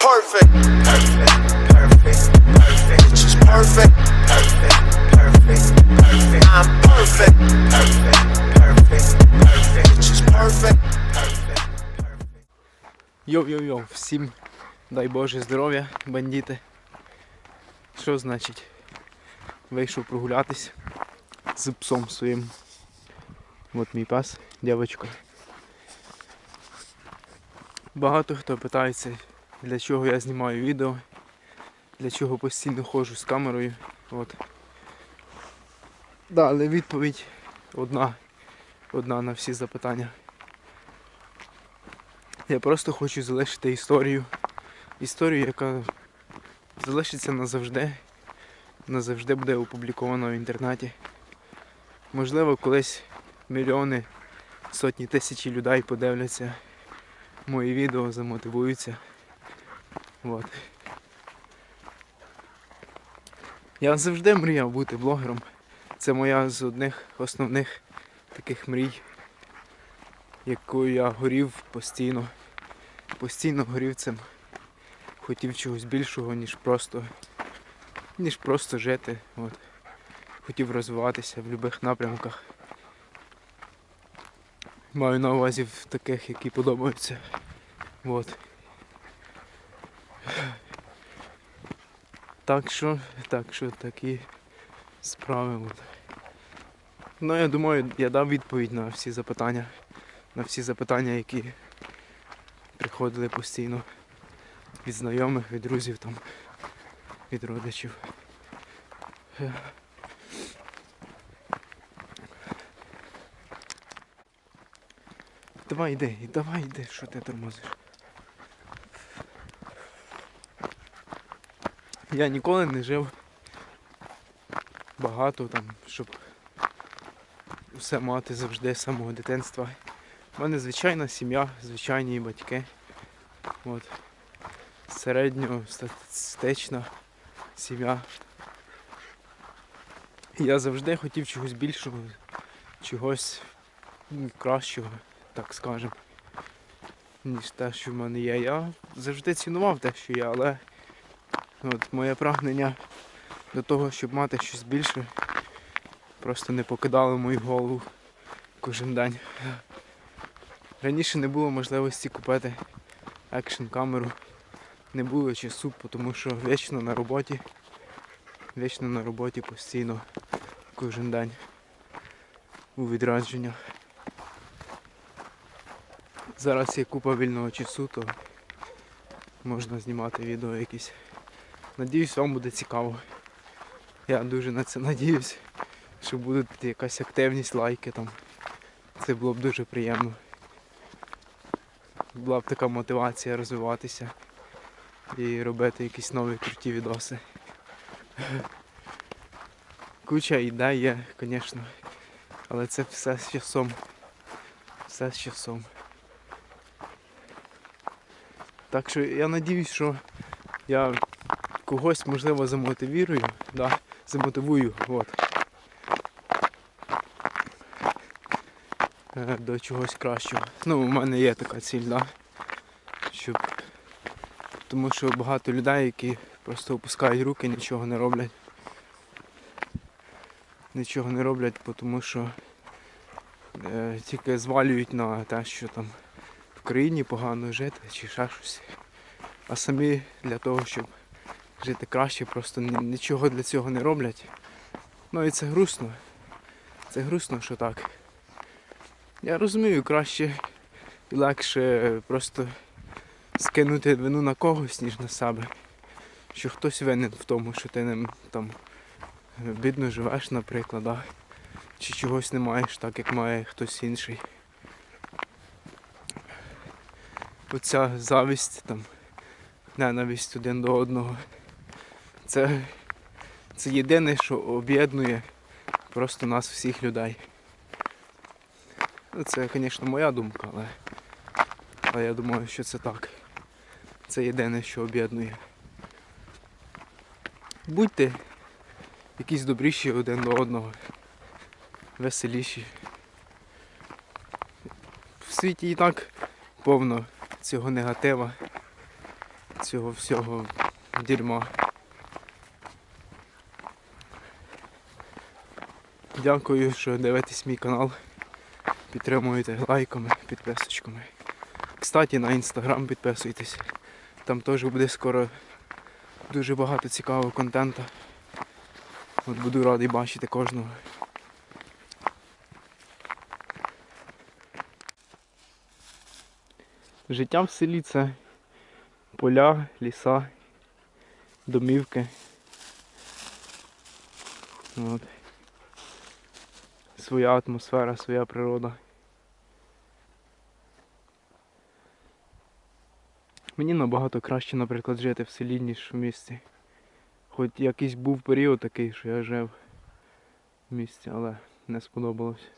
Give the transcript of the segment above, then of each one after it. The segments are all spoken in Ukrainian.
perfect. Йоу-йоу-йоу, всім дай Боже здоров'я, бандити. Що значить? Вийшов прогулятись з псом своїм. От мій пес, дівчинка. Багато хто питається, для чого я знімаю відео, для чого постійно ходжу з камерою. От. Да, але відповідь одна. Одна на всі запитання. Я просто хочу залишити історію. Історію, яка залишиться назавжди. Назавжди буде опублікована в інтернеті. Можливо, колись мільйони, сотні тисячі людей подивляться мої відео, замотивуються. От. Я завжди мріяв бути блогером. Це моя з одних основних таких мрій, якою я горів постійно. Постійно горів цим. Хотів чогось більшого, ніж просто, ніж просто жити. От. Хотів розвиватися в будь-яких напрямках. Маю на увазі в таких, які подобаються. От. Так що, так що такі справи. Ну я думаю, я дав відповідь на всі запитання. На всі запитання, які приходили постійно від знайомих, від друзів там, від родичів. Давай йди, давай йди, що ти тормозиш. Я ніколи не жив багато там, щоб все мати завжди з самого дитинства. У мене звичайна сім'я, звичайні батьки. От. Середньостатистична сім'я. Я завжди хотів чогось більшого, чогось кращого, так скажемо, ніж те, що в мене є. Я завжди цінував те, що є, але от моє прагнення до того, щоб мати щось більше, просто не покидало мою голову кожен день. Раніше не було можливості купити екшн камеру. Не було часу, тому що вічно на роботі. Вічно на роботі постійно кожен день у відрадженнях. Зараз є купа вільного часу, то можна знімати відео якісь. Надіюсь, вам буде цікаво. Я дуже на це надіюсь, що буде якась активність, лайки там. Це було б дуже приємно була б така мотивація розвиватися і робити якісь нові круті відоси. Куча ідей є, звісно, але це все з часом. Все з часом. Так що я надіюсь, що я когось можливо замотивірую, да, замотивую. От. е, до чогось кращого. Ну, у мене є така ціль, да? щоб. Тому що багато людей, які просто опускають руки, нічого не роблять. Нічого не роблять, тому що е, тільки звалюють на те, що там в країні погано жити чи ще щось. А самі для того, щоб жити краще, просто нічого для цього не роблять. Ну і це грустно. Це грустно, що так. Я розумію, краще і легше просто скинути вину на когось, ніж на себе. Що хтось винен в тому, що ти ним там бідно живеш, наприклад, да? чи чогось не маєш так, як має хтось інший. Оця завість, там, ненависть один до одного. Це, це єдине, що об'єднує просто нас всіх людей. Ну, Це, звісно, моя думка, але, але я думаю, що це так. Це єдине, що об'єднує. Будьте якісь добріші один до одного, веселіші. В світі і так повно цього негатива. цього всього дерьма. Дякую, що дивитесь мій канал. Підтримуєте лайками, підписочками. Кстати, на інстаграм підписуйтесь. Там теж буде скоро дуже багато цікавого контенту. От буду радий бачити кожного. Життя в селі це поля, ліса, домівки. От. Своя атмосфера, своя природа. Мені набагато краще, наприклад, жити в селі, ніж в місті. Хоч якийсь був період такий, що я жив в місті, але не сподобалось.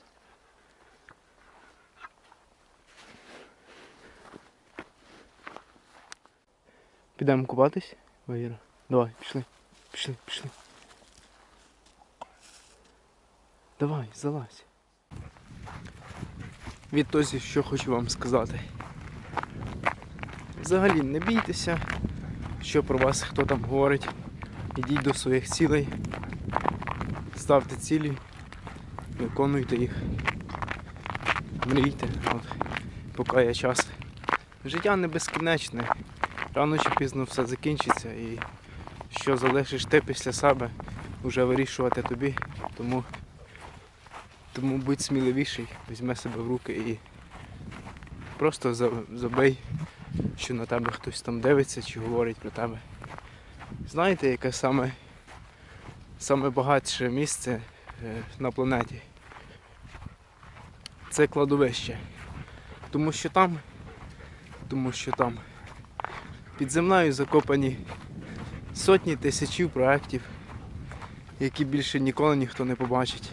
Підемо купатись, Ваїра? Давай, пішли. Пішли, пішли. Давай, залазь. Відтоді, що хочу вам сказати. Взагалі не бійтеся, що про вас хто там говорить. Ідіть до своїх цілей, ставте цілі, виконуйте їх. Мрійте, от, поки є час. Життя не безкінечне. Рано чи пізно все закінчиться і що залишиш ти після себе, вже вирішувати тобі. Тому, тому будь сміливіший, візьми себе в руки і просто за- забий, що на тебе хтось там дивиться чи говорить про тебе. Знаєте, яке саме, саме багатше місце е, на планеті? Це кладовище. Тому що там, тому що там під землею закопані сотні тисячів проєктів, які більше ніколи ніхто не побачить.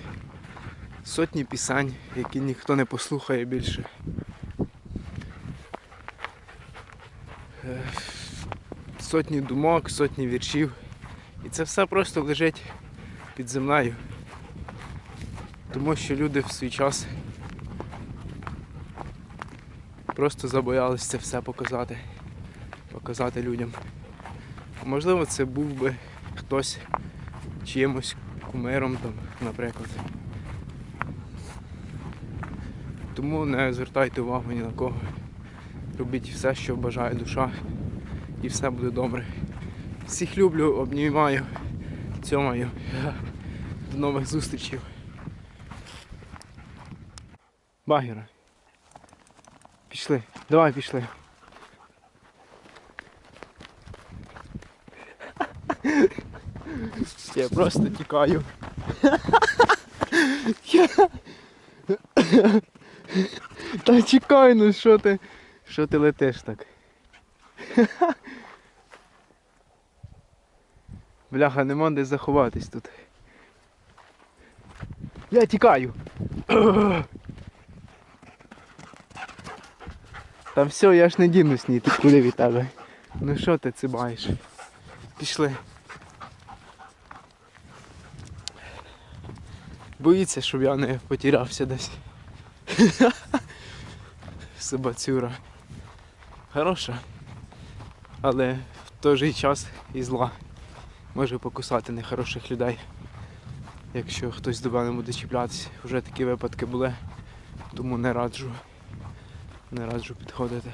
Сотні пісень, які ніхто не послухає більше. Е, Сотні думок, сотні віршів. І це все просто лежить під землею. Тому що люди в свій час просто забоялись це все показати показати людям. Можливо, це був би хтось чимось кумиром, там, наприклад. Тому не звертайте увагу ні на кого. Робіть все, що бажає душа, і все буде добре. Всіх люблю, обнімаю, цьомаю. До нових зустрічей. Багіра. Пішли. Давай пішли. Я просто тікаю. Та чекай, ну що ти. Що ти летиш так? Бляха, нема де заховатись тут. Я тікаю. Та все, я ж не дінусь ні, ти куди від тебе. Ну що ти цибаєш? Пішли. Боїться, щоб я не потерявся десь. Собацюра. Хороша. Але в той же час і зла. Може покусати нехороших людей. Якщо хтось до мене буде чіплятися. Вже такі випадки були. Тому не раджу. Не раджу підходити.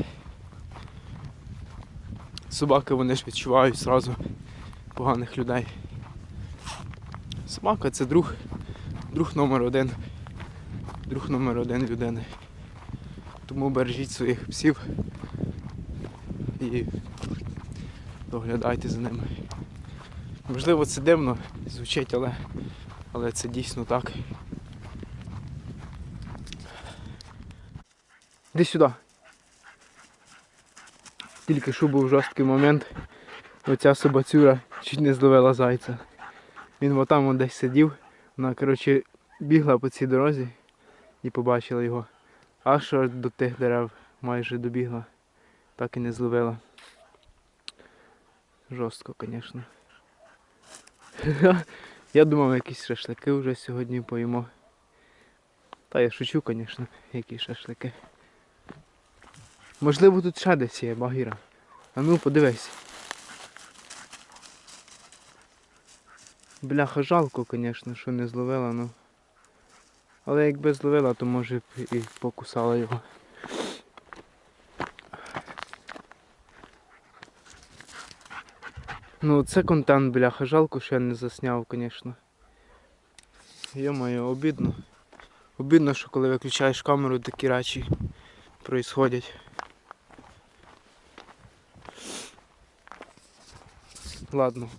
Собаки вони ж відчувають зразу поганих людей. Собака це друг, друг номер один. Друг номер один людини. Тому бережіть своїх псів і доглядайте за ними. Можливо, це дивно звучить, але, але це дійсно так. Іди сюди. Тільки що був жорсткий момент. Оця собацюра чуть не зловила зайця. Він отам десь сидів. Вона, коротше, бігла по цій дорозі і побачила його. Аж аж до тих дерев майже добігла. Так і не зловила. Жорстко, звісно. Я думав, якісь шашлики вже сьогодні поїмо. Та я шучу, звісно, які шашлики. Можливо, тут ще десь є багіра. А ну подивись. Бляха, жалко, звісно, що не зловила, ну. Але якби зловила, то може б і покусала його. Ну, це контент, бляха, жалко, що я не засняв, звісно. Йо-моє, обідно. Обідно, що коли виключаєш камеру, такі речі происходять. Ладно.